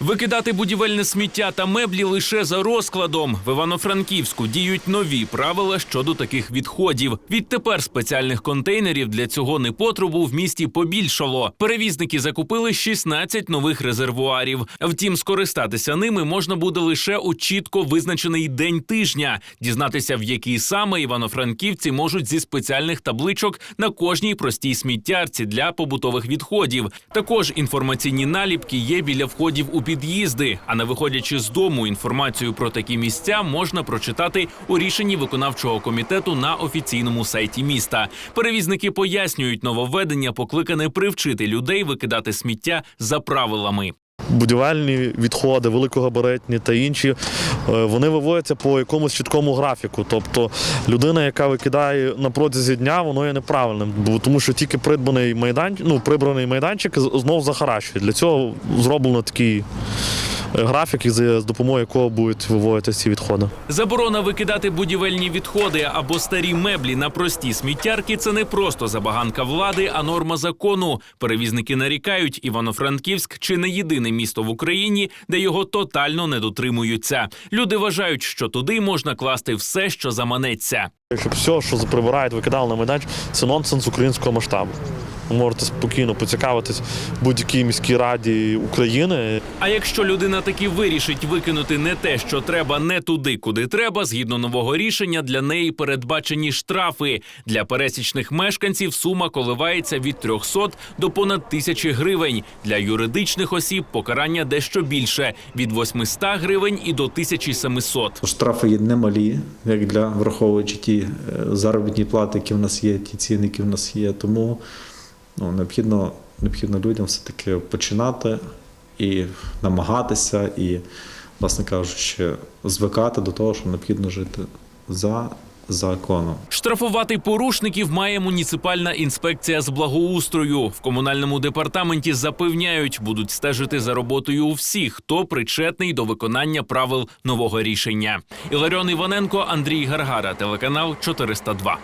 Викидати будівельне сміття та меблі лише за розкладом. В Івано-Франківську діють нові правила щодо таких відходів. Відтепер спеціальних контейнерів для цього непотребу в місті побільшало. Перевізники закупили 16 нових резервуарів. Втім, скористатися ними можна буде лише у чітко визначений день тижня. Дізнатися, в який саме івано-франківці можуть зі спеціальних табличок на кожній простій сміттярці для побутових відходів. Також інформаційні наліпки є біля входів у під'їзди. А не виходячи з дому, інформацію про такі місця можна прочитати у рішенні виконавчого комітету на офіційному сайті міста. Перевізники пояснюють, нововведення покликане привчити людей викидати сміття за правилами. будівельні відходи, великогабаритні та інші, вони виводяться по якомусь чіткому графіку. Тобто людина, яка викидає на протязі дня, воно є неправильним, тому що тільки придбаний майданчик, ну прибраний майданчик знов захаращує. Для цього зроблено такий е, графік, із- з допомогою якого будуть виводитися ці відходи. Заборона викидати будівельні відходи або старі меблі на прості сміттярки це не просто забаганка влади, а норма закону. Перевізники нарікають, Івано-Франківськ чи не єдине місто в Україні, де його тотально не дотримуються. Люди вважають, що туди можна класти все, що заманеться. Якщо все, що прибирають, викидали на майданчик, це нонсенс українського масштабу. Ви можете спокійно поцікавитись будь-якій міській раді України. А якщо людина таки вирішить викинути не те, що треба, не туди, куди треба, згідно нового рішення, для неї передбачені штрафи. Для пересічних мешканців сума коливається від 300 до понад тисячі гривень. Для юридичних осіб покарання дещо більше від 800 гривень і до 1700. Штрафи є немалі, як для враховуючи ті е, заробітні плати, які в нас є, ті ціни, які в нас є. Тому ну, необхідно, необхідно людям все-таки починати і намагатися, і, власне кажучи, звикати до того, що необхідно жити за законом. Штрафувати порушників має муніципальна інспекція з благоустрою. В комунальному департаменті запевняють, будуть стежити за роботою у всіх, хто причетний до виконання правил нового рішення. Іларіон Іваненко, Андрій Гаргара, телеканал 402.